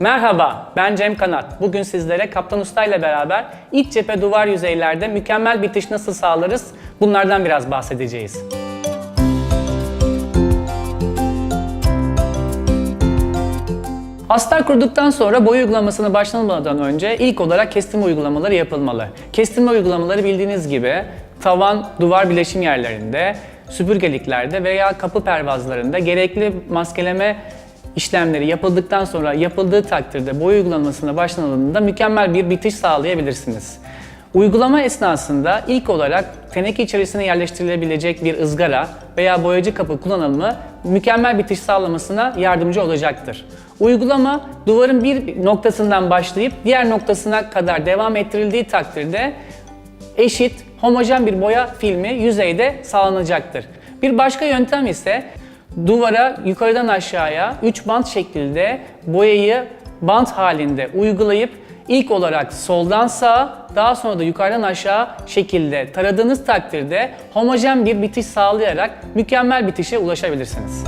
Merhaba, ben Cem Kanat. Bugün sizlere Kaptan Usta ile beraber iç cephe duvar yüzeylerde mükemmel bitiş nasıl sağlarız? Bunlardan biraz bahsedeceğiz. Astar kurduktan sonra boya uygulamasını başlamadan önce ilk olarak kestirme uygulamaları yapılmalı. Kestirme uygulamaları bildiğiniz gibi tavan, duvar bileşim yerlerinde, süpürgeliklerde veya kapı pervazlarında gerekli maskeleme işlemleri yapıldıktan sonra yapıldığı takdirde boya uygulamasına başlanıldığında mükemmel bir bitiş sağlayabilirsiniz. Uygulama esnasında ilk olarak teneke içerisine yerleştirilebilecek bir ızgara veya boyacı kapı kullanımı mükemmel bitiş sağlamasına yardımcı olacaktır. Uygulama duvarın bir noktasından başlayıp diğer noktasına kadar devam ettirildiği takdirde eşit, homojen bir boya filmi yüzeyde sağlanacaktır. Bir başka yöntem ise duvara yukarıdan aşağıya 3 bant şeklinde boyayı bant halinde uygulayıp ilk olarak soldan sağa daha sonra da yukarıdan aşağı şekilde taradığınız takdirde homojen bir bitiş sağlayarak mükemmel bitişe ulaşabilirsiniz.